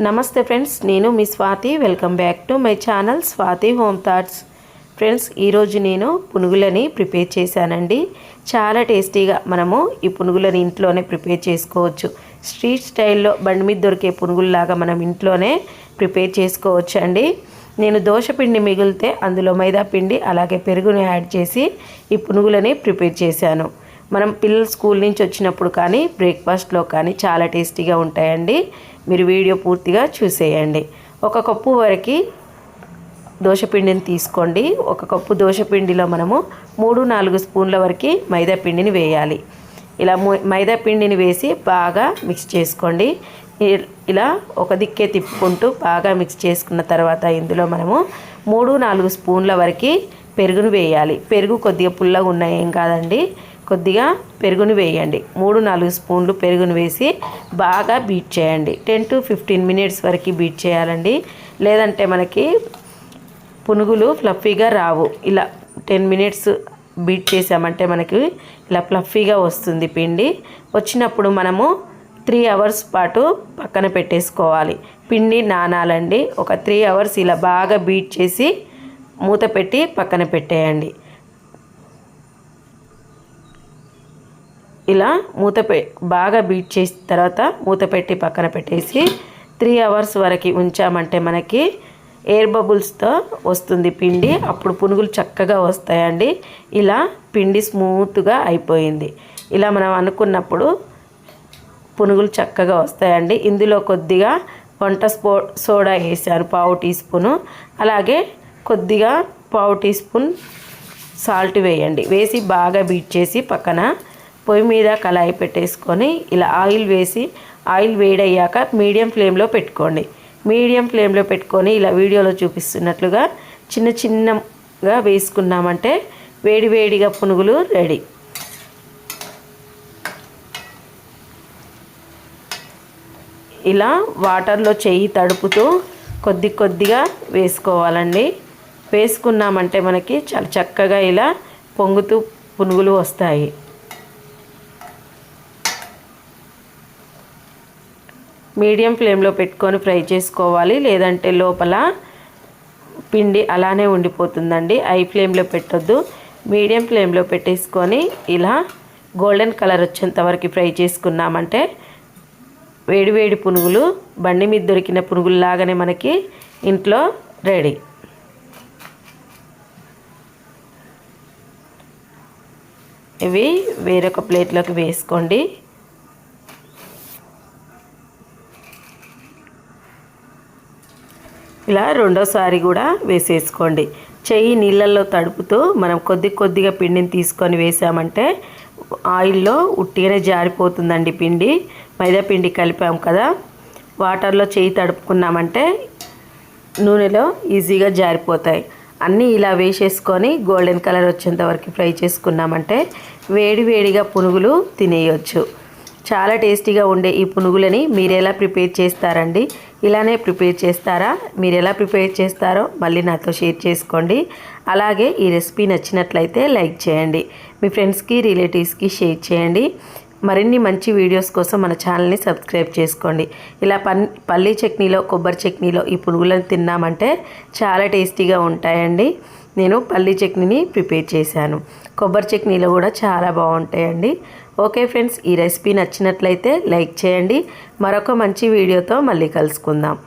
నమస్తే ఫ్రెండ్స్ నేను మీ Swathi. Welcome back to my channel Swathi home thoughts friends ఈరోజు నేను పునుగులని ప్రిపేర్ చేశానండి. చాలా టేస్టీగా మనము ఈ పునుగులని ఇంట్లోనే ప్రిపేర్ చేసుకోవచ్చు. స్ట్రీట్ స్టైల్లో బండి మీద దొరికే పునుగుల్లాగా మనం ఇంట్లోనే ప్రిపేర్ చేసుకోవచ్చు అండి నేను దోశపిండి మిగిలితే అందులో మైదా పిండి అలాగే పెరుగుని యాడ్ చేసి ఈ పునుగులని ప్రిపేర్ చేశాను. మనం పిల్లలు స్కూల్ నుంచి వచ్చినప్పుడు కానీ బ్రేక్ఫాస్ట్లో కానీ చాలా టేస్టీగా ఉంటాయండి. మీరు వీడియో పూర్తిగా చూసేయండి. ఒక కప్పు వరకు దోశపిండిని తీసుకోండి. ఒక కప్పు దోశపిండిలో మనము మూడు నాలుగు స్పూన్ల వరకు మైదా పిండిని వేయాలి. ఇలా మైదా పిండిని వేసి బాగా మిక్స్ చేసుకోండి. ఇలా ఒక దిక్కే తిప్పుకుంటూ బాగా మిక్స్ చేసుకున్న తర్వాత ఇందులో మనము మూడు నాలుగు స్పూన్ల వరకు పెరుగును వేయాలి. పెరుగు కొద్దిగా పుల్లగా ఉన్నాయి ఏం కాదండి. కొద్దిగా పెరుగును వేయండి. మూడు నాలుగు స్పూన్లు పెరుగును వేసి బాగా బీట్ చేయండి. టెన్ టు ఫిఫ్టీన్ మినిట్స్ వరకు బీట్ చేయాలండి. లేదంటే మనకి పునుగులు ఫ్లఫీగా రావు. ఇలా టెన్ మినిట్స్ బీట్ చేసామంటే మనకి ఇలా ఫ్లఫీగా వస్తుంది పిండి. వచ్చినప్పుడు మనము త్రీ అవర్స్ పాటు పక్కన పెట్టేసుకోవాలి. పిండి నానాలండి. ఒక త్రీ అవర్స్ ఇలా బాగా బీట్ చేసి మూత పెట్టి పక్కన పెట్టేయండి. ఇలా మూత పె బాగా బీట్ చేసిన తర్వాత మూత పెట్టి పక్కన పెట్టేసి త్రీ అవర్స్ వరకు ఉంచామంటే మనకి ఎయిర్ బబుల్స్తో వస్తుంది పిండి. అప్పుడు పునుగులు చక్కగా వస్తాయండి. ఇలా పిండి స్మూత్గా అయిపోయింది. ఇలా మనం అనుకున్నప్పుడు పునుగులు చక్కగా వస్తాయండి. ఇందులో కొద్దిగా వంట స్పో సోడా వేసాను పావు టీ స్పూను. అలాగే కొద్దిగా పావు టీ స్పూన్ సాల్ట్ వేయండి. వేసి బాగా బీట్ చేసి పక్కన పొయ్యి మీద కళాయి పెట్టేసుకొని ఇలా ఆయిల్ వేసి ఆయిల్ వేడయ్యాక మీడియం ఫ్లేమ్లో పెట్టుకోండి. మీడియం ఫ్లేమ్లో పెట్టుకొని ఇలా వీడియోలో చూపిస్తున్నట్లుగా చిన్న చిన్నగా వేసుకున్నామంటే వేడి వేడిగా పునుగులు రెడీ. ఇలా వాటర్లో చెయ్యి తడుపుతూ కొద్ది కొద్దిగా వేసుకోవాలండి. వేసుకున్నామంటే మనకి చాలా చక్కగా ఇలా పొంగుతూ పునుగులు వస్తాయి. మీడియం ఫ్లేమ్లో పెట్టుకొని ఫ్రై చేసుకోవాలి. లేదంటే లోపల పిండి అలానే ఉండిపోతుందండి. హై ఫ్లేమ్లో పెట్టొద్దు. మీడియం ఫ్లేమ్లో పెట్టేసుకొని ఇలా గోల్డెన్ కలర్ వచ్చేంత వరకు ఫ్రై చేసుకున్నామంటే వేడివేడి పునుగులు బండి మీద దొరికిన పునుగుల్లాగానే మనకి ఇంట్లో రెడీ. ఇవి వేరొక ప్లేట్లోకి వేసుకోండి. ఇలా రెండోసారి కూడా వేసేసుకోండి. చెయ్యి నీళ్ళల్లో తడుపుతూ మనం కొద్ది కొద్దిగా పిండిని తీసుకొని వేసామంటే ఆయిల్లో ఉట్టిగానే జారిపోతుందండి పిండి. మైదా పిండి కలిపాం కదా. వాటర్లో చెయ్యి తడుపుకున్నామంటే నూనెలో ఈజీగా జారిపోతాయి. అన్నీ ఇలా వేసేసుకొని గోల్డెన్ కలర్ వచ్చేంత వరకు ఫ్రై చేసుకున్నామంటే వేడి వేడిగా పునుగులు తినేయచ్చు. చాలా టేస్టీగా ఉండే ఈ పునుగులని మీరు ఎలా ప్రిపేర్ చేస్తారండి? ఇలానే ప్రిపేర్ చేస్తారా? మీరు ఎలా ప్రిపేర్ చేస్తారో మళ్ళీ నాతో షేర్ చేసుకోండి. అలాగే ఈ రెసిపీ నచ్చినట్లయితే లైక్ చేయండి. మీ ఫ్రెండ్స్కి రిలేటివ్స్కి షేర్ చేయండి. మరిన్ని మంచి వీడియోస్ కోసం మన ఛానల్ని సబ్స్క్రైబ్ చేసుకోండి. ఇలా పన్ పల్లీ చట్నీలో కొబ్బరి చట్నీలో ఈ పునుగులను తిన్నామంటే చాలా టేస్టీగా ఉంటాయండి. నేను పల్లీ చట్నీని ప్రిపేర్ చేశాను. కొబ్బరి చట్నీలో కూడా చాలా బాగుంటాయండి. ఓకే ఫ్రెండ్స్ ఈ రెసిపీ నచ్చినట్లయితే లైక్ చేయండి. మరొక మంచి వీడియోతో మళ్ళీ కలుసుకుందాం.